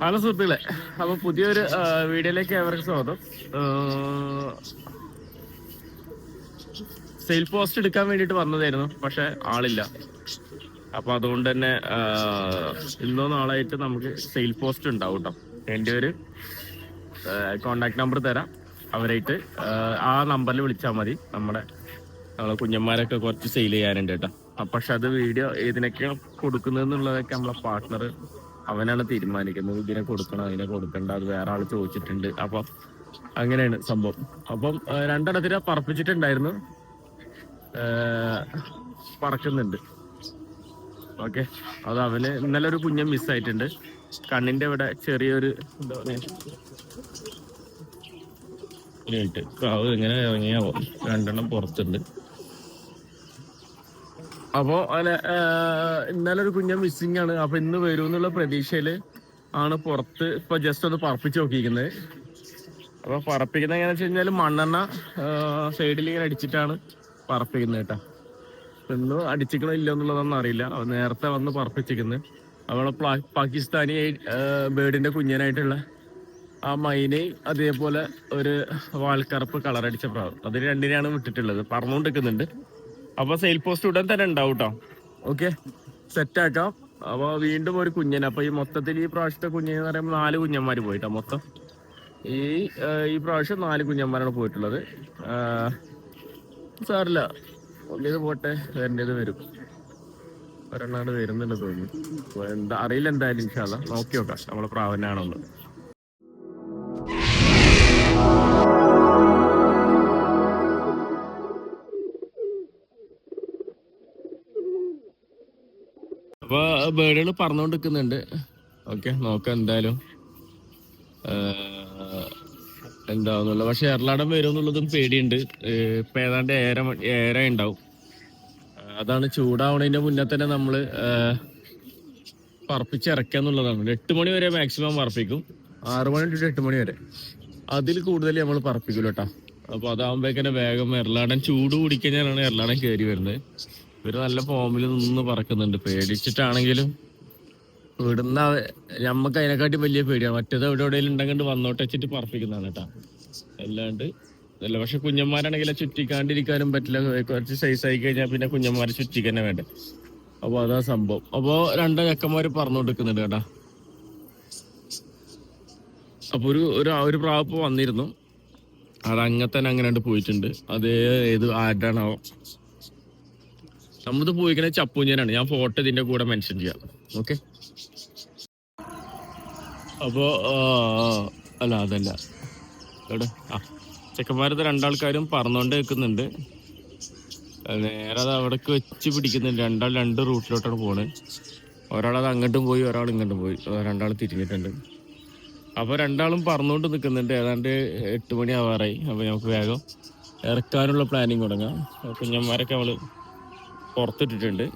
Hello സുഹൃത്തുക്കളെ അപ്പൊ പുതിയൊരു വീഡിയോയിലേക്ക് ഏവർക്ക് സ്വാഗതം. സെയിൽ പോസ്റ്റ് എടുക്കാൻ വേണ്ടിയിട്ട് വന്നതായിരുന്നു പക്ഷെ ആളില്ല. അപ്പൊ അതുകൊണ്ട് തന്നെ ഇന്നോ നാളായിട്ട് നമുക്ക് സെയിൽ പോസ്റ്റ് ഉണ്ടാവും കേട്ടോ എന്റെ ഒരു കോണ്ടാക്ട് നമ്പർ തരാം. അവരായിട്ട് ആ, നമ്പറിൽ വിളിച്ചാൽ മതി. നമ്മുടെ നമ്മളെ കുഞ്ഞന്മാരൊക്കെ കുറച്ച് സെയിൽ ചെയ്യാനുണ്ട് കേട്ടോ പക്ഷെ അത് വീഡിയോ ഏതിനൊക്കെയാണ് കൊടുക്കുന്നതെന്നുള്ളതൊക്കെ നമ്മളെ പാർട്ട്ണർ അവനാണ് തീരുമാനിക്കുന്നത്. ഇതിനെ കൊടുക്കണം അതിനെ കൊടുക്കണ്ട അത് വേറെ ആൾ ചോദിച്ചിട്ടുണ്ട്. അപ്പം അങ്ങനെയാണ് സംഭവം. അപ്പം രണ്ടെണ്ണത്തിനെ പറപ്പിച്ചിട്ടുണ്ടായിരുന്നു. പറക്കുന്നുണ്ട്. ഓക്കെ. അത് അവന് ഇന്നലെ ഒരു കുഞ്ഞം മിസ്സായിട്ടുണ്ട് കണ്ണിന്റെ ഇവിടെ ചെറിയൊരു എന്താ പറയുക ഇങ്ങനെ ഇറങ്ങിയാവോ? രണ്ടെണ്ണം പുറത്തുണ്ട്. അപ്പോ അല്ല ഇന്നലെ ഒരു കുഞ്ഞൻ മിസ്സിംഗ് ആണ്. അപ്പൊ ഇന്ന് വരും എന്നുള്ള പ്രതീക്ഷയിൽ ആണ് പുറത്ത് ഇപ്പൊ ജസ്റ്റ് ഒന്ന് പറപ്പിച്ച് നോക്കിയിരിക്കുന്നത്. അപ്പൊ പറപ്പിക്കുന്നത് എങ്ങനെയാ വെച്ച് കഴിഞ്ഞാൽ മണ്ണെണ്ണ സൈഡിൽ ഇങ്ങനെ അടിച്ചിട്ടാണ് പറപ്പിക്കുന്നത് കേട്ടാ. ഇന്ന് അടിച്ചിക്കണോ ഇല്ലോ എന്നുള്ളതൊന്നും അറിയില്ല. അവ നേരത്തെ വന്ന് പറപ്പിച്ചിരിക്കുന്നത് അവളെ പാകിസ്ഥാനി ബേർഡിന്റെ കുഞ്ഞനായിട്ടുള്ള ആ മൈനയും അതേപോലെ ഒരു വാൽക്കറുപ്പ് കളർ അടിച്ച പ്രാവ് അത് രണ്ടിനെയാണ് വിട്ടിട്ടുള്ളത്. പറഞ്ഞുകൊണ്ടിരിക്കുന്നുണ്ട്. അപ്പൊ സെയിൽ പോസ്റ്റ് ഉടൻ തന്നെ ഉണ്ടാവും ഓക്കെ സെറ്റ് ആക്കാം. അപ്പൊ വീണ്ടും ഒരു കുഞ്ഞൻ അപ്പൊ ഈ മൊത്തത്തിൽ ഈ പ്രാവശ്യത്തെ കുഞ്ഞു എന്ന് പറയുമ്പോൾ നാല് കുഞ്ഞന്മാര് പോയിട്ടോ മൊത്തം. ഈ ഈ പ്രാവശ്യം നാല് കുഞ്ഞന്മാരാണ് പോയിട്ടുള്ളത്. സാറില്ല ഒന്നിത് പോട്ടെ വരേണ്ടത് വരും. ഒരെണ്ണാണ് വരുന്നുണ്ട് തോന്നുന്നു. എന്താ അറിയില്ല എന്തായാലും ഇൻഷാല്ല നോക്കി നോക്കാം. നമ്മളെ പ്രാവനാണോന്ന്. അപ്പൊ ബേർഡുകൾ പറന്നുകൊണ്ടിരിക്കുന്നുണ്ട്. ഓക്കെ നോക്കാം എന്തായാലും. എന്താന്നുള്ള പക്ഷെ എറളാടം വരും എന്നുള്ളതും പേടിയുണ്ട് ഇപ്പൊ ഏതാണ്ട് ഏര ഏര ഉണ്ടാവും. അതാണ് ചൂടാവണതിന്റെ മുന്നേ തന്നെ നമ്മൾ പറപ്പിച്ചിറക്കുക എന്നുള്ളതാണ്. എട്ട് മണി വരെ മാക്സിമം പറപ്പിക്കും. ആറ് മണി തൊട്ട് എട്ട് മണി വരെ. അതിൽ കൂടുതൽ നമ്മൾ പറപ്പിക്കുമല്ലോ കേട്ടോ. അപ്പൊ അതാകുമ്പോഴേക്കന്നെ വേഗം എറളാടൻ ചൂട് കുടിക്കഴിഞ്ഞാലാണ് എറളാടൻ കയറി വരുന്നത്. ഇവർ നല്ല ഫോമിൽ നിന്ന് പറക്കുന്നുണ്ട്. പേടിച്ചിട്ടാണെങ്കിലും ഇവിടുന്ന് ഞമ്മക്ക് അതിനെക്കാട്ടി വലിയ പേടിയാണ് മറ്റേത് എവിടെ എവിടെയെങ്കിലും ഉണ്ടെങ്കിൽ വന്നോട്ട് വെച്ചിട്ട് പറപ്പിക്കുന്നതാണ് കേട്ടാ അല്ലാണ്ട് അല്ല പക്ഷെ കുഞ്ഞന്മാരാണെങ്കിൽ ചുറ്റിക്കാണ്ടിരിക്കാനും പറ്റില്ല. കുറച്ച് സൈസ് ആയി കഴിഞ്ഞാൽ പിന്നെ കുഞ്ഞന്മാരെ ചുറ്റിക്കന്നെ വേണ്ടേ. അപ്പൊ അതാ സംഭവം. അപ്പൊ രണ്ട് ചക്കന്മാര് പറഞ്ഞു കൊടുക്കുന്നുണ്ട് കേട്ടാ. അപ്പൊ ഒരു ഒരു ഒരു പ്രാവപ്പ് വന്നിരുന്നു. അത് അങ്ങനെ തന്നെ അങ്ങനെ പോയിട്ടുണ്ട്. അത് ഏത് ആരുടെയാണാവോ. നമ്മത് പോയിക്കണ ചപ്പൂഞ്ഞനാണ്. ഞാൻ ഫോട്ടോ ഇതിന്റെ കൂടെ മെൻഷൻ ചെയ്യാം. ഓക്കെ അപ്പോ അല്ല അതല്ല. എവിടെ? ആ. ചെക്കന്മാരത് രണ്ടാൾക്കാരും പറന്നുകൊണ്ട് നിൽക്കുന്നുണ്ട്. നേരെ അത് അവിടേക്ക് വെച്ച് പിടിക്കുന്നുണ്ട്. രണ്ടാൾ രണ്ട് റൂട്ടിലോട്ടാണ് പോണത് ഒരാളത് അങ്ങോട്ടും പോയി ഒരാൾ ഇങ്ങോട്ടും പോയി. രണ്ടാൾ തിരിഞ്ഞിട്ടുണ്ട്. അപ്പോൾ രണ്ടാളും പറന്നുകൊണ്ട് നിൽക്കുന്നുണ്ട്. ഏതാണ്ട് എട്ട് മണി ആവാറായി. അപ്പൊ നമുക്ക് വേഗം ഇറക്കാനുള്ള പ്ലാനിങ് തുടങ്ങാം. കുഞ്ഞന്മാരൊക്കെ അവൾ പുറത്തിട്ടിട്ടുണ്ട്.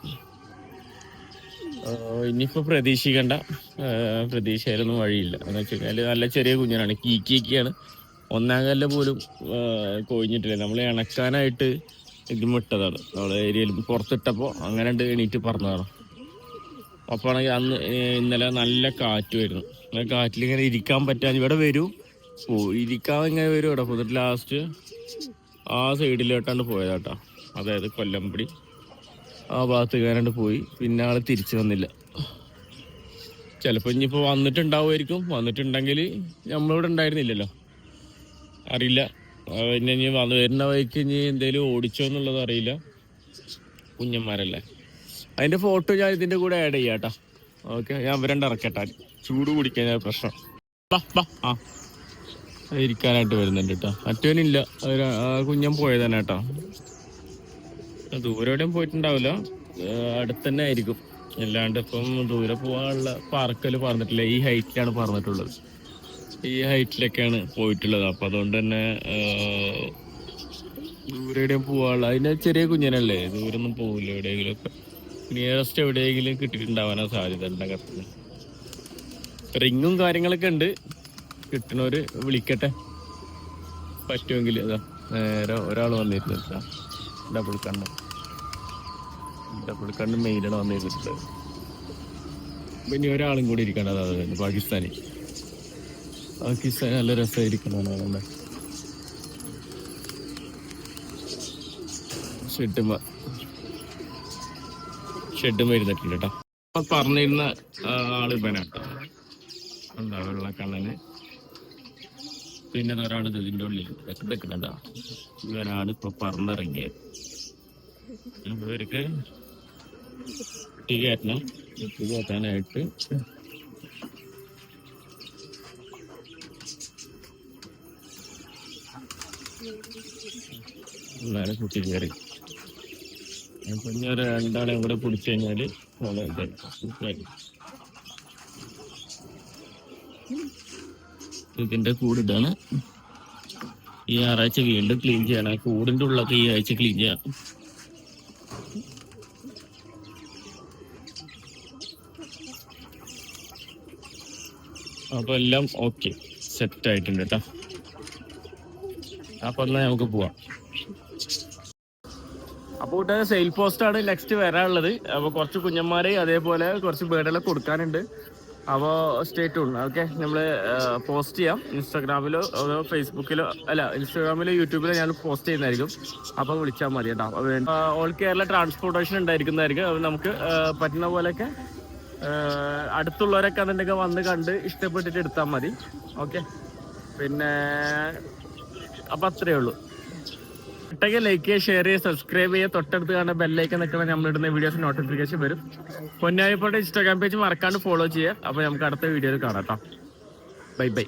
ഇനിയിപ്പോൾ പ്രതീക്ഷിക്കേണ്ട. പ്രതീക്ഷയിലൊന്നും വഴിയില്ല. എന്ന് വെച്ച് കഴിഞ്ഞാൽ നല്ല ചെറിയ കുഞ്ഞിനാണ്. കീക്കിയൊക്കെയാണ് ഒന്നാം കല്ല് പോലും കൊഴിഞ്ഞിട്ടില്ല. നമ്മൾ ഇണക്കാനായിട്ട് ഇത് വിട്ടതാണ് നമ്മളെ ഏരിയയിൽ പുറത്തിട്ടപ്പോൾ അങ്ങനെ ഉണ്ട് എണീറ്റ് പറഞ്ഞതാണ്. അപ്പോൾ ആണെങ്കിൽ അന്ന് ഇന്നലെ നല്ല കാറ്റ് വരുന്നു ആ കാറ്റിൽ ഇങ്ങനെ ഇരിക്കാൻ പറ്റാൻ ഇവിടെ വരും. ഓ ഇരിക്കാൻ ഇങ്ങനെ വരും ഇവിടെ. പോയിട്ട് ലാസ്റ്റ് ആ സൈഡിലോട്ടാണ് പോയതാട്ടോ. അതായത് കൊല്ലംപടി. ആ ഭാഗത്ത് പോയി. പിന്നെ ആൾ തിരിച്ചു വന്നില്ല. ചിലപ്പോ ഇനിയിപ്പോ വന്നിട്ടുണ്ടാവുമായിരിക്കും. വന്നിട്ടുണ്ടെങ്കിൽ നമ്മളിവിടെ ഉണ്ടായിരുന്നില്ലല്ലോ. അറിയില്ല. പിന്നെ ഇനി വന്ന് വരുന്ന വഴിക്ക് ഇനി എന്തേലും ഓടിച്ചോ എന്നുള്ളത് അറിയില്ല. കുഞ്ഞന്മാരല്ലേ. അതിന്റെ ഫോട്ടോ ഞാൻ ഇതിന്റെ കൂടെ ആഡ് ചെയ്യാട്ടാ ഓക്കെ ഞാൻ വരണ്ട ഇറക്കട്ടാ. ചൂട് കുടിക്കാൻ പ്രശ്നം. ആ. ഇരിക്കാനായിട്ട് വരുന്നുണ്ട് കേട്ടോ മറ്റവനില്ല. കുഞ്ഞൻ പോയതന്നെ കേട്ടോ ദൂരെ എവിടെയും പോയിട്ടുണ്ടാവില്ല. അടുത്തന്നെ ആയിരിക്കും അല്ലാണ്ട് ഇപ്പം ദൂരെ പോകാനുള്ള പാർക്കൽ പറഞ്ഞിട്ടില്ല. ഈ ഹൈറ്റിലാണ് പറഞ്ഞിട്ടുള്ളത്. ഈ ഹൈറ്റിലൊക്കെയാണ് പോയിട്ടുള്ളത്. അപ്പൊ അതുകൊണ്ട് തന്നെ ദൂരെ എവിടെയും പോകാനുള്ള അതിന് ചെറിയ കുഞ്ഞിനല്ലേ? ദൂരെ ഒന്നും പോകില്ല എവിടെയെങ്കിലും ഒക്കെ നിയറസ്റ്റ് എവിടെയെങ്കിലും കിട്ടിയിട്ടുണ്ടാവാനാ സാധ്യത ഉണ്ടകത്തിന് റിങ്ങും കാര്യങ്ങളൊക്കെ ഉണ്ട്. കിട്ടണവര് വിളിക്കട്ടെ. പറ്റുമെങ്കിൽ അതാ നേരെ ഒരാൾ വന്നിരുന്നു. ഡബിൾ കണ്ണ് കണ്ണ് മെയിലാണ് വന്നിരുന്നിട്ടുള്ളത് പിന്നെ ഒരാളും കൂടി ഇരിക്കേണ്ടത് അത് പാകിസ്ഥാനി. പാകിസ്ഥാൻ നല്ല രസമായിരിക്കണ ഷെഡുമ ഷെഡും വരുന്നിട്ടില്ല കേട്ടോ. അപ്പൊ പറഞ്ഞിരുന്ന ആൾ ഇവനാട്ടോ എന്താ വെള്ള കള്ളന്. പിന്നെ ഒരാൾ ഇതിന്റെ ഉള്ളിൽ വെക്കണ്ട ഇവനാണ് ഇപ്പൊ പറഞ്ഞിറങ്ങിയത് ഇവർക്ക് കുട്ടി കയറ്റണം കയറ്റാനായിട്ട് എന്നാലും കുട്ടി കയറി. ഒരു രണ്ടാളെയും കൂടെ പിടിച്ചു കഴിഞ്ഞാൽ. ഇതിന്റെ കൂടിതാണ് ഈ ആറാഴ്ച വീണ്ടും ക്ലീൻ ചെയ്യണം. കൂടിന്റെ ഉള്ളൊക്കെ ഈ ആഴ്ച ക്ലീൻ ചെയ്യണം. അപ്പൊ എല്ലാം ഓക്കെ സെറ്റ് ആയിട്ടുണ്ട് കേട്ടോ അപ്പൊ എന്നാ നമുക്ക് പോവാം. അപ്പോൾ ഇവിടെ സെയിൽ പോസ്റ്റ് ആണ് നെക്സ്റ്റ് വരാനുള്ളത്. അപ്പോൾ കുറച്ച് കുഞ്ഞന്മാരെ അതേപോലെ കുറച്ച് ബേഡുകളെ കൊടുക്കാനുണ്ട്. അപ്പോൾ സ്റ്റേറ്റ് ഉണ്ട് ഓക്കെ നമ്മൾ പോസ്റ്റ് ചെയ്യാം. ഇൻസ്റ്റാഗ്രാമിലോ അതോ ഫേസ്ബുക്കിലോ അല്ല ഇൻസ്റ്റാഗ്രാമിലോ യൂട്യൂബിലോ ഞാൻ പോസ്റ്റ് ചെയ്യുന്നതായിരിക്കും. അപ്പോൾ വിളിച്ചാൽ മതി കേട്ടോ അപ്പോൾ ഓൾ കേരള ട്രാൻസ്പോർട്ടേഷൻ ഉണ്ടായിരിക്കുന്നതായിരിക്കും. അപ്പോൾ നമുക്ക് പറ്റുന്ന പോലെയൊക്കെ അടുത്തുള്ളവരൊക്കെ അതിന്റെയൊക്കെ വന്ന് കണ്ട് ഇഷ്ടപ്പെട്ടിട്ട് എടുത്താൽ മതി. ഓക്കെ? പിന്നെ അപ്പം അത്രയേ ഉള്ളൂ. ഇട്ടൊക്കെ ലൈക്ക് ചെയ്യുക ഷെയർ ചെയ്യുക സബ്സ്ക്രൈബ് ചെയ്യുക തൊട്ടടുത്ത് കാണുന്ന ബെല്ലൈക്കൻ നിൽക്കുന്ന നമ്മളിടുന്ന വീഡിയോസ് നോട്ടിഫിക്കേഷൻ വരും. പൊന്നായിപ്പോട്ടെ ഇൻസ്റ്റാഗ്രാം പേജ് മറക്കാണ്ട് ഫോളോ ചെയ്യുക. അപ്പോൾ നമുക്ക് അടുത്ത വീഡിയോയിൽ കാണാം കേട്ടോ ബൈ ബൈ